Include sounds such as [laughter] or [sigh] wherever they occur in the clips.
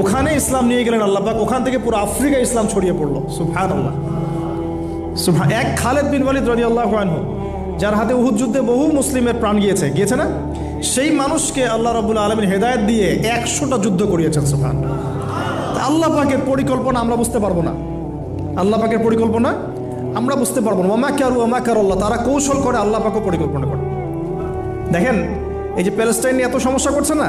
ওখানে ইসলাম নিয়ে গেলেন আল্লাহ পাক, ওখান থেকে পুরো আফ্রিকা ইসলাম ছড়িয়ে পড়ল। সুফান আল্লাহ সুফা এক খালেদ বিন ওয়ালিদ রদি আল্লাহ যার হাতে উহুদ যুদ্ধে বহু মুসলিমের প্রাণ গিয়েছে। গিয়েছে না? সেই মানুষকে আল্লাহ রবুল্লা আলমিন হেদায়ত দিয়ে একশোটা যুদ্ধ করিয়েছেন সুফান আল্লাহ পাকের পরিকল্পনা আমরা বুঝতে পারব না। আল্লাহ পাকের পরিকল্পনা আমরা বুঝতে পারব না। ওমা কারু ওমা কার আল্লাহ তারা কৌশল করে আল্লাহ পাকও পরিকল্পনা করে। দেখেন, এই যে প্যালেস্টাইন নিয়ে এত সমস্যা করছে না?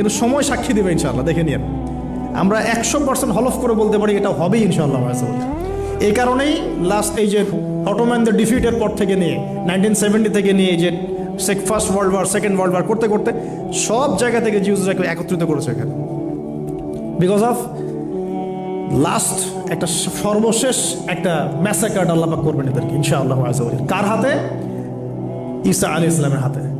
কিন্তু সময় সাক্ষী দেবে ইনশাল্লাহ দেখে নিন আমরা একশো পার্সেন্ট হলফ করে বলতে পারি এটা হবেই ইনশাল্লাহ এই কারণেই লাস্ট এই যে অটোম্যানদের ডিফিটের পর থেকে নিয়ে নাইনটিন সেভেন্টি থেকে নিয়ে যে first world war second world war করতে করতে সব জায়গা থেকে জিউজরাকে একত্রিত করেছে এখানে। বিকজ অফ লাস্ট একটা সর্বশেষ একটা ম্যাসাকার্ড আল্লাপাক করবেন এদেরকে, ইনশাআল্লাহ কার হাতে? ঈসা আলী ইসলামের হাতে।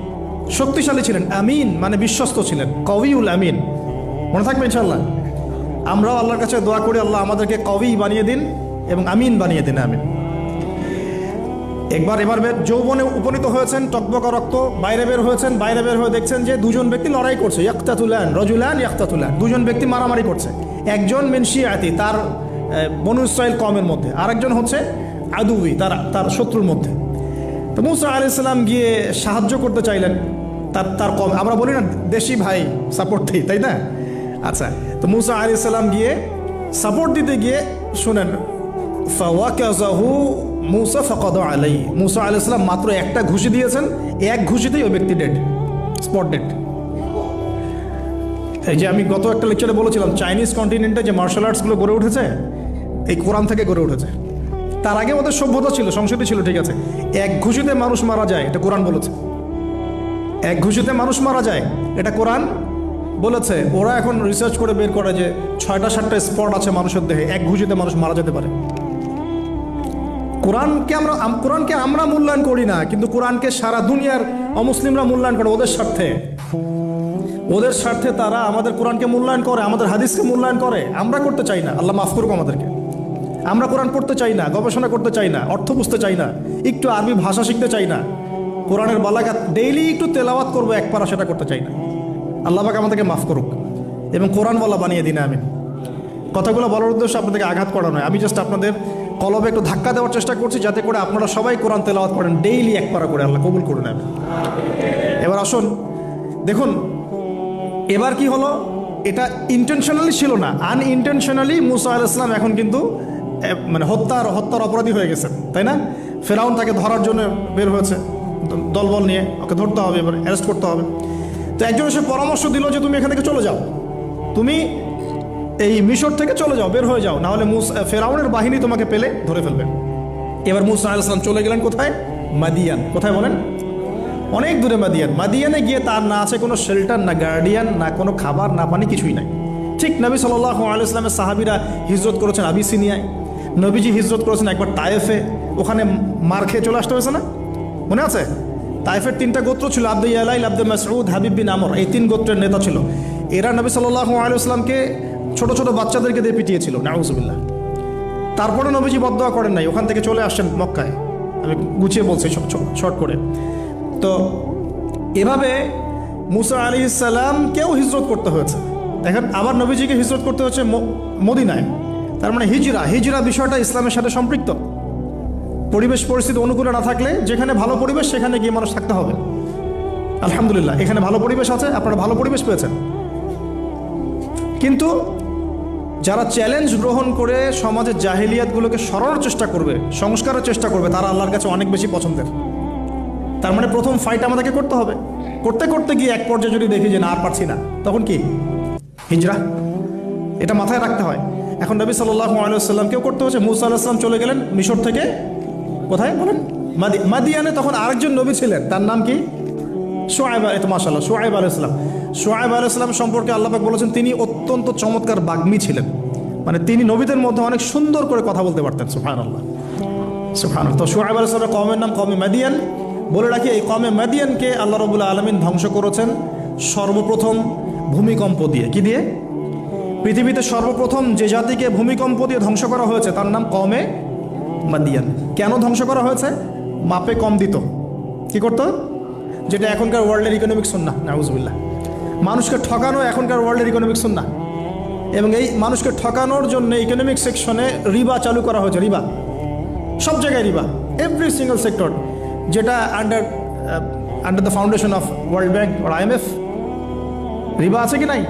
শক্তিশালী ছিলেন, আমিন মানে বিশ্বস্ত ছিলেন, কবিউল আমিন। মনে থাকবে ইনশাল্লাহ আমরাও আল্লাহর কাছে দোয়া করি, আল্লাহ আমাদেরকে কবি বানিয়ে দিন এবং আমিন বানিয়ে দিন, আমিন। একবার এবার যৌবনে উপনীত হয়েছেন, টকবকা রক্ত, বাইরে বের হয়েছেন, বাইরে বের হয়ে দেখছেন যে দুজন ব্যক্তি লড়াই করছে, ইয়াক্তাতুলান, রজুলান ইয়াক্তাতুলান। দুজন ব্যক্তি মারামারি করছে। একজন মেনশিয়াতি তার বনু কমের মধ্যে। আরেকজন হচ্ছে আদুবি, তার তার শত্রুর মধ্যে। তো মুসা আলি গিয়ে সাহায্য করতে চাইলেন। তার তার কম, আমরা বলি না দেশি ভাই সাপোর্ট দিই, তাই না? আচ্ছা তো মুসা আলি ইসলাম গিয়ে সাপোর্ট দিতে গিয়ে শুনেন মুসা ফকদ আলাই মুসা আলি মাত্র একটা ঘুষি দিয়েছেন, এক ঘুষিতেই ওই ব্যক্তি ডেড স্পট ডেড এই যে আমি গত একটা লেকচারে বলেছিলাম চাইনিজ কন্টিনেন্টে যে মার্শাল আর্টসগুলো গড়ে উঠেছে, এই কোরআন থেকে গড়ে উঠেছে। তার আগে ওদের সভ্যতা ছিল, সংস্কৃতি ছিল, ঠিক আছে। এক ঘুষিতে মানুষ মারা যায়, এটা কোরআন বলেছে। এক ঘুষিতে মানুষ মারা যায়, এটা কোরআন বলেছে। ওরা এখন রিসার্চ করে বের করে যে ছয়টা, সাতটা স্পট আছে মানুষের দেহে, এক ঘুষিতে মানুষ মারা যেতে পারে। কোরআনকে আমরা কোরআনকে আমরা মূল্যায়ন করি না, কিন্তু কোরআনকে সারা দুনিয়ার অমুসলিমরা মূল্যায়ন করে ওদের স্বার্থে। ওদের স্বার্থে তারা আমাদের কোরআনকে মূল্যায়ন করে, আমাদের হাদিসকে মূল্যায়ন করে। আমরা করতে চাই না, আল্লাহ মাফ করুক আমাদেরকে। আমরা কোরআন পড়তে চাই না, গবেষণা করতে চাই না, অর্থ বুঝতে চাই না, একটু আরবি ভাষা শিখতে চাই না, কোরআনের বালাগাত ডেইলি একটু তেলাওয়াত করব, এক পারা সেটা করতে চাই না। আল্লাহ পাক আমাদেরকে মাফ করুক এবং কোরআন বলা বানিয়ে দিন আমি কথাগুলো বলার উদ্দেশ্য আপনাদেরকে আঘাত করা নয় আমি জাস্ট আপনাদের কলবে একটু ধাক্কা দেওয়ার চেষ্টা করছি যাতে করে আপনারা সবাই কোরআন তেলাওয়াত করেন ডেইলি এক পারা করে। আল্লাহ কবুল করে নেবেন এবার আসুন, দেখুন, এবার কি হলো? এটা ইন্টেনশনালি ছিল না। আনইনটেনশনালি মুসা আল ইসলাম এখন কিন্তু মানে হত্যার হত্যার অপরাধী হয়ে গেছেন তাই না? ফেরাউন তাকে ধরার জন্য বের হয়েছে, দলবল নিয়ে, ওকে ধরতে হবে, এবার অ্যারেস্ট করতে হবে। তো একজন এসে পরামর্শ দিল যে, তুমি এখান থেকে চলে যাও। তুমি এই মিশর থেকে চলে যাও, বের হয়ে যাও। নাহলে মুস ফেরাউনের বাহিনী তোমাকে পেলে ধরে ফেলবে। এবার মুসা আলাইসালাম চলে গেলেন কোথায়? মাদিয়ান। কোথায় বলেন? অনেক দূরে মাদিয়ান। মাদিয়ানে গিয়ে তার না আছে কোনো শেল্টার না গার্ডিয়ান না কোনো খাবার, না পানি, কিছুই নাই। ঠিক নবী সাল্লাহ আলাইসলামের সাহাবিরা হিজরত করেছেন আবিসিনিয়ায়। নবীজি হিজরত করেছেন একবার তায়েফে, ওখানে মার খেয়ে চলে আসতে হয়েছে না? মনে আছে? তাইফের তিনটা গোত্র ছিল আব্দুল আলাইল আব্দুল মাসউদ, হাবিব বিন আমর, এই তিন গোত্রের নেতা ছিল। এরা নবী সাল্লাহ আলাইসলামকে ছোট ছোট বাচ্চাদেরকে দিয়ে পিটিয়েছিল, নাউজুবিল্লাহ। তারপরে নবীজি বদয়া করেন নাই, ওখান থেকে চলে আসছেন মক্কায়। আমি গুছিয়ে বলছি শর্ট করে। তো এভাবে মুসা আলী ইসাল্লামকেও হিজরত করতে হয়েছে দেখেন, আবার নবীজিকে হিজরত করতে হচ্ছে মদিনায়। তার মানে হিজরা হিজরা বিষয়টা ইসলামের সাথে সম্পৃক্ত। পরিবেশ পরিস্থিতি অনুকূলে না থাকলে যেখানে ভালো পরিবেশ, সেখানে গিয়ে মানুষ থাকতে হবে। আলহামদুলিল্লাহ, এখানে ভালো পরিবেশ আছে, আপনারা ভালো পরিবেশ পেয়েছেন। কিন্তু যারা চ্যালেঞ্জ গ্রহণ করে সমাজের জাহিলিয়াতগুলোকে সরানোর চেষ্টা করবে, সংস্কারের চেষ্টা করবে, তারা আল্লাহর কাছে অনেক বেশি পছন্দের। তার মানে প্রথম ফাইট আমাদেরকে করতে হবে। করতে করতে গিয়ে এক পর্যায়ে যদি দেখি যে না, আর পারছি না, তখন কি? হিজরা। এটা মাথায় রাখতে হয়। এখন নবী সাল্লাহ আলাইসাল্লামকেও করতে হচ্ছে মুসা আলাহিসাম চলে গেলেন মিশর থেকে। কোথায়? বলেন। মাদি, মাদিয়ানে তখন আরেকজন নবী ছিলেন। তার নাম কি? সোয়াইব আলী মাসাল্লাহ সোয়াইব আলহ ইসলাম সোয়াইব আলহ ইসলাম সম্পর্কে আল্লাপাক বলেছেন, তিনি অত্যন্ত চমৎকার বাগ্মী ছিলেন। মানে তিনি নবীদের মধ্যে অনেক সুন্দর করে কথা বলতে পারতেন সুফান আল্লাহ সুফান তো সোয়াইব আলহ ইসলামের কমের নাম কমে মাদিয়ান। বলে রাখি, এই কমে মাদিয়ানকে আল্লাহ রবুল্লা আলমিন ধ্বংস করেছেন সর্বপ্রথম ভূমিকম্প দিয়ে। কি দিয়ে? পৃথিবীতে সর্বপ্রথম যে জাতিকে ভূমিকম্প দিয়ে ধ্বংস করা হয়েছে, তার নাম কমে মাদিয়ান কেন ধ্বংস করা হয়েছে? মাপে কম দিত। কি করতো? যেটা এখনকার ওয়ার্ল্ডের ইকোনমিক সুন্না নাউজুবিল্লাহ। মানুষকে ঠকানো এখনকার ওয়ার্ল্ডের ইকোনমিক সুন্না এবং এই মানুষকে ঠকানোর জন্য ইকোনমিক সেকশনে রিবা চালু করা হয়েছে, রিবা। সব জায়গায় রিবা। এভরি সিঙ্গেল সেক্টর যেটা under under the foundation of World Bank R IMF রিবা আছে কি নাই?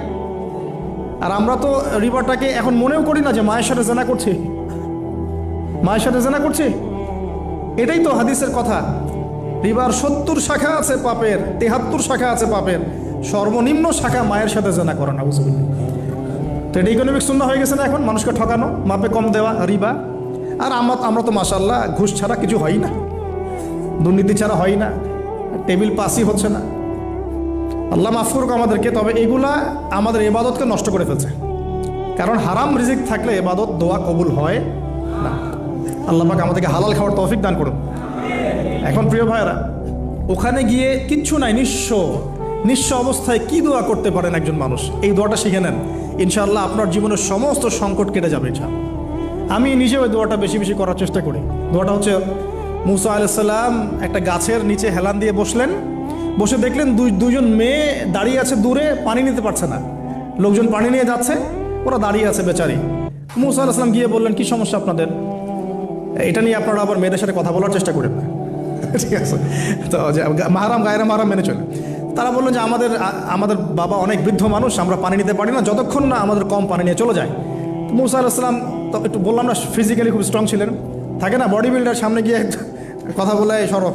আর আমরা তো রিবাটাকে এখন মনেও করি না যে মায়ের সাথে জেনা করছি। মায়ের সাথে জেনা করছি? এটাই তো হাদিসের কথা। রিবার সত্তর শাখা আছে পাপের, তেহাত্তর শাখা আছে পাপের। সর্বনিম্ন শাখা মায়ের সাথে জেনা করা না বুঝবেন তো এটা ইকোনমিক শূন্য হয়ে গেছে না এখন? মানুষকে ঠকানো, মাপে কম দেওয়া, রিবা। আর আমরা আমরা তো মাসাল্লাহ ঘুষ ছাড়া কিছু হয় না। দুর্নীতি ছাড়া হয় না। টেবিল পাসই হচ্ছে না। আল্লাহ মাফ করুক আমাদেরকে, তবে এগুলা আমাদের এবাদতকে নষ্ট করে ফেলছে। কারণ হারাম রিজিক থাকলে এবাদত দোয়া কবুল হয় না। আল্লাহ পাক আমাদেরকে হালাল খাওয়ার তৌফিক দান করুন। এখন প্রিয় ভাইরা ওখানে গিয়ে কিচ্ছু নাই, নিঃস্ব নিঃস্ব অবস্থায় কি দোয়া করতে পারেন একজন মানুষ? এই দোয়াটা শিখে নেন। ইনশাআল্লাহ আপনার জীবনের সমস্ত সংকট কেটে যাবে, ইনশাআল্লাহ। আমি নিজেও ওই দোয়াটা বেশি বেশি করার চেষ্টা করি। দোয়াটা হচ্ছে, মুসা আলাইসাল্লাম একটা গাছের নিচে হেলান দিয়ে বসলেন। বসে দেখলেন দুই দুজন মেয়ে দাঁড়িয়ে আছে দূরে, পানি নিতে পারছে না। লোকজন পানি নিয়ে যাচ্ছে, ওরা দাঁড়িয়ে আছে বেচারি। মুসা আলাইসাল্লাম গিয়ে বললেন, কি সমস্যা আপনাদের? এটা নিয়ে আপনারা আবার মেয়েদের সাথে কথা বলার চেষ্টা করেন না। [laughs] ঠিক আছে। তো মাহারাম গায়রা মাহারাম মেনে চলে। তারা বলল যে, আমাদের আমাদের বাবা অনেক বৃদ্ধ মানুষ, আমরা পানি নিতে পারি না, যতক্ষণ না আমাদের কম পানি নিয়ে চলে যায়। মুসা আলাহিসাম তো একটু বললাম না ফিজিক্যালি খুব স্ট্রং ছিলেন। থাকে না বডি বিল্ডার সামনে গিয়ে কথা বলে সরো।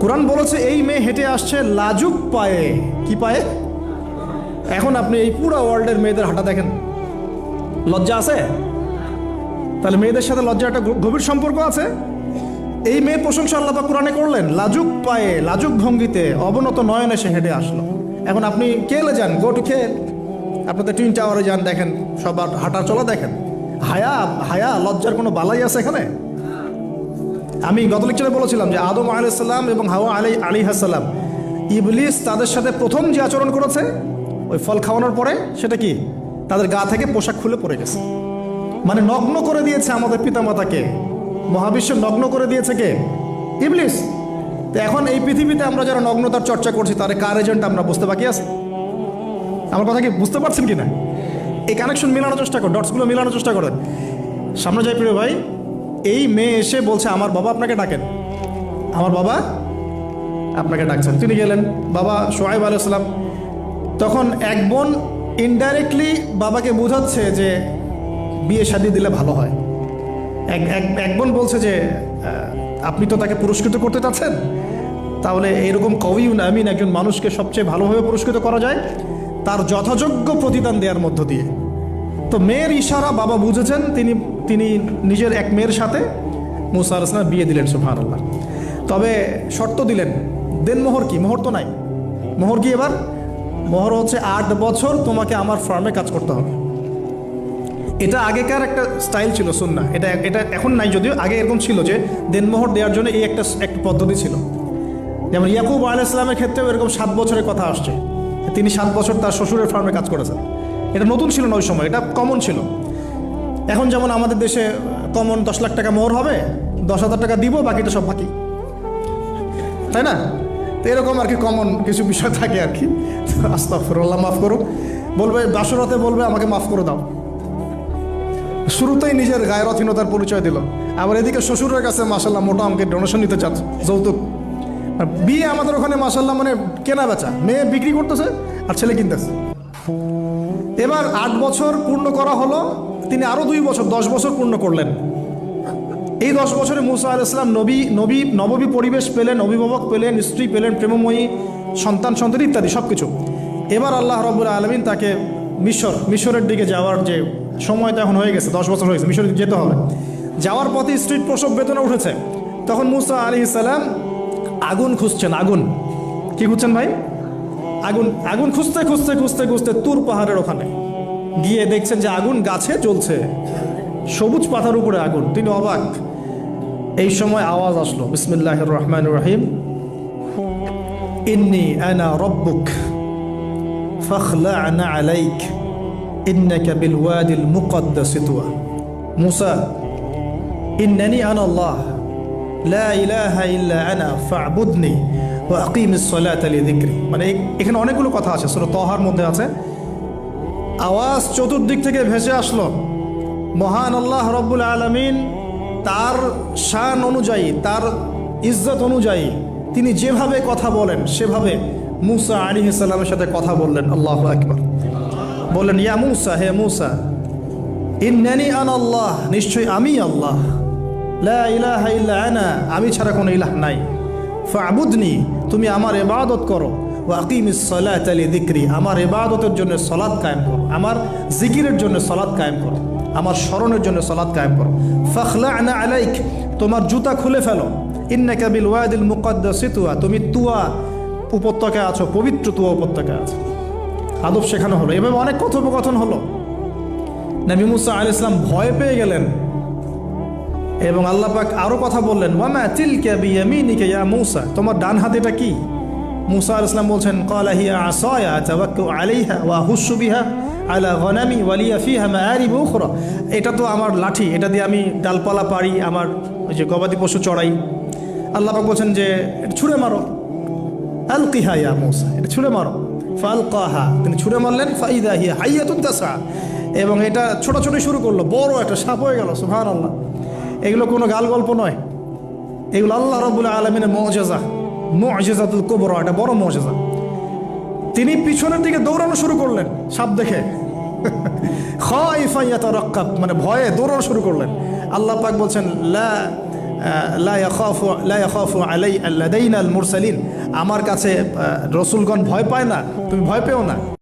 কোরআন বলেছে, এই মেয়ে হেঁটে আসছে লাজুক পায়ে। কি পায়ে? এখন আপনি এই পুরো ওয়ার্ল্ডের মেয়েদের হাঁটা দেখেন। লজ্জা আছে? তাহলে মেয়েদের সাথে লজ্জা একটা গভীর সম্পর্ক আছে? এই মেয়ে প্রশংসা আল্লাহ কোরআনে করলেন, লাজুক পায়ে, লাজুক ভঙ্গিতে অবনত নয়নে সে হেঁটে আসলো। এখন আপনি কেলে যান, গো টু খেল। আপনাদের টুইন টাওয়ারে যান, দেখেন, সবার হাঁটা চলা দেখেন। হায়া হায়া, লজ্জার কোনো বালাই আছে এখানে? আমি গত লেকচারে বলেছিলাম যে আদম আলাইসাল্লাম এবং হাওয়া আলী আলী হাসাল্লাম ইবলিস তাদের সাথে প্রথম যে আচরণ করেছে, ওই ফল খাওয়ানোর পরে সেটা কি? তাদের গা থেকে পোশাক খুলে পড়ে গেছে। মানে নগ্ন করে দিয়েছে আমাদের পিতামাতাকে। মহাবিশ্ব নগ্ন করে দিয়েছে কে? ইবলিস। তো এখন এই পৃথিবীতে আমরা যারা নগ্নতার চর্চা করছি, তার কার এজেন্ট আমরা বুঝতে বাকি আছে? আমার কথা কি বুঝতে পারছেন কি না এই কানেকশন মেলানোর চেষ্টা কর ডটসগুলো মেলানোর চেষ্টা করেন। সামনে যাই প্রিয় ভাই। এই মেয়ে এসে বলছে, আমার বাবা আপনাকে ডাকেন। আমার বাবা? আপনাকে ডাকছেন। তিনি গেলেন, বাবা সোহাইব আলাইসালাম তখন এক বোন ইনডাইরেক্টলি বাবাকে বোঝাচ্ছে যে বিয়ে শাদি দিলে ভালো হয়। এক, এক- এক বোন বলছে যে আপনি তো তাকে পুরস্কৃত করতে চাচ্ছেন? তাহলে এরকম কবিউন আমিন একজন মানুষকে সবচেয়ে ভালোভাবে পুরস্কৃত করা যায়, তার যথাযোগ্য প্রতিদান দেওয়ার মধ্য দিয়ে। তো মেয়ের ইশারা বাবা বুঝেছেন, তিনি তিনি নিজের এক মেয়ের সাথে মুসা আলাইসলাম বিয়ে দিলেন সুফান আল্লাহ তবে শর্ত দিলেন, দেন মোহর কি? মোহর তো নাই। মোহর কি এবার? মোহর হচ্ছে আট বছর তোমাকে আমার ফার্মে কাজ করতে হবে। এটা আগেকার একটা স্টাইল ছিল সুন্না এটা এটা এখন নাই যদিও, আগে এরকম ছিল যে দেনমোহর দেওয়ার জন্য এই একটা একটা পদ্ধতি ছিল। যেমন ইয়াকুব আলাইসলামের ক্ষেত্রেও এরকম সাত বছরের কথা আসছে। তিনি সাত বছর তার শ্বশুরের ফার্মে কাজ করেছেন। এটা নতুন ছিল না ওই সময়, এটা কমন ছিল। এখন যেমন আমাদের দেশে কমন দশ লাখ টাকা মোহর হবে, দশ হাজার টাকা দিব, বাকিটা সব বাকি। তাই না? তো এরকম আর কি কমন কিছু বিষয় থাকে আর কি। আস্তা ফিরল্লাহ মাফ করুক। বলবে, বাসরাতে বলবে, আমাকে মাফ করে দাও। শুরুতেই নিজের গায়রথীনতার পরিচয় দিল। আবার এদিকে শ্বশুরের কাছে মাসাল্লাহ মোটা আমাকে ডোনেশন নিতে চাচ্ছে, যৌতুক। বিয়ে আমাদের ওখানে মাসাল্লাহ মানে কেনা বেচা মেয়ে বিক্রি করতেছে আর ছেলে কিনতেছে। এবার আট বছর পূর্ণ করা হলো, তিনি আরও দুই বছর, দশ বছর পূর্ণ করলেন। এই দশ বছরে মুসা আল ইসলাম নবী নবী, নববী পরিবেশ পেলেন, অভিভাবক পেলেন, স্ত্রী পেলেন, প্রেমময়ী, সন্তান সন্তান ইত্যাদি সব কিছু এবার আল্লাহ রবুল আলমিন তাকে মিশর, মিশরের দিকে যাওয়ার যে সময় তো এখন হয়ে গেছে, দশ বছর হয়েছে মিশরে যেতে হবে। যাওয়ার পথে স্ত্রীর প্রসব বেতনে উঠেছে। তখন মুসা আলি ইসালাম আগুন খুঁজছেন, আগুন। কি খুঁজছেন ভাই? আগুন আগুন খুঁজতে খুঁজতে খুঁজতে খুঁজতে তুর পাহাড়ের ওখানে। গিয়ে দেখছেন যে আগুন গাছে চলছে সবুজ পাতার উপরে আগুন। তিনি অবাক। এই সময় আওয়াজ আসলো। বিসমিল্লাহ রহমান রহিম। ইন্নি আনা রব্বুক ফখলানা আলাইক। ইন্নাকা বিল ওয়াদিল মুকদ্দাস তুয়া। মুসা, ইন্নানি আনা আল্লাহ। লা ইলাহা ইল্লা আনা ফাবুদনি। হাকিম আকিম সলাত আলী দিক্রি মানে এখানে অনেকগুলো কথা আছে, সুরা তহার মধ্যে আছে। আওয়াজ চতুর্দিক থেকে ভেসে আসলো। মহান আল্লাহ রব্বুল আলমিন তার শান অনুযায়ী, তার ইজ্জত অনুযায়ী তিনি যেভাবে কথা বলেন, সেভাবে মুসা আলী ইসাল্লামের সাথে কথা বললেন। আল্লাহ আকবর। বললেন, ইয়া মুসা, হে মুসা, ইন্নানি আন আল্লাহ, নিশ্চয়ই আমি আল্লাহ। লা ইলাহা ইল্লা আনা, আমি ছাড়া কোনো ইলাহ নাই। ফাবুদনি, তুমি আমার ইবাদত করো। ওয়াকিমিস সালাত আলি দিক্রি আমার ইবাদতের জন্য সলাদ কায়েম করো। আমার জিকিরের জন্য সলাদ কায়েম করো। আমার স্মরণের জন্য সলাদ কায়েম করো। ফখলা আনা আলাইক, তোমার জুতা খুলে ফেলো। ইন্নাকা বিল ওয়াদিল মুকদ্দাস তুয়া, তুমি তুয়া উপত্যকায় আছো, পবিত্র তুয়া উপত্যকায় আছো। আদব শেখানো হলো। এভাবে অনেক কথোপকথন হলো। নবী মুসা আল ইসলাম ভয় পেয়ে গেলেন। এবং আল্লাহ পাক আরও কথা বললেন, ওয়ামা তিলকা বিয়ামিনিকা ইয়া মুসা? তোমার ডান হাতেটা কি? মুসা আল ইসলাম বলছেন, ক্বালা হিয়া আসায়া তাওয়াক্কু আলাইহা ওয়া হুসু বিহা আলা গনামি ওয়ালিয়া ফিহা মাআরিব উখরা। এটা তো আমার লাঠি, এটা দিয়ে আমি ডালপালা পারি আমার যে গবাদি পশু চড়াই। আল্লাহ পাক বলছেন যে, এটা ছুঁড়ে মারো। আলকিহা ইয়া মুসা, এটা ছুঁড়ে মারো। ফাল ফালকাহা, তিনি ছুঁড়ে মারলেন, ফাইদা হিয়া হাইয়াতুন তাসা। এবং এটা ছোটাছুটি শুরু করল, বড় একটা সাপ হয়ে গেল সুবহান আল্লাহ এগুলো কোনো গাল গল্প নয়। এগুলো আল্লাহ রবুল্লা আলমিনের মজেজা। মজেজাতুল কোবর, এটা বড় মজেজা। তিনি পিছনের দিকে দৌড়ানো শুরু করলেন, সাপ দেখে। [laughs] খাইফাইয়াত রক্কাব মানে ভয়ে দৌড়ানো শুরু করলেন। আল্লাহ পাক বলছেন, লা আলাই আল্লাদাইনাল মুরসালিন। আমার কাছে রসুলগণ ভয় পায় না, তুমি ভয় পেও না।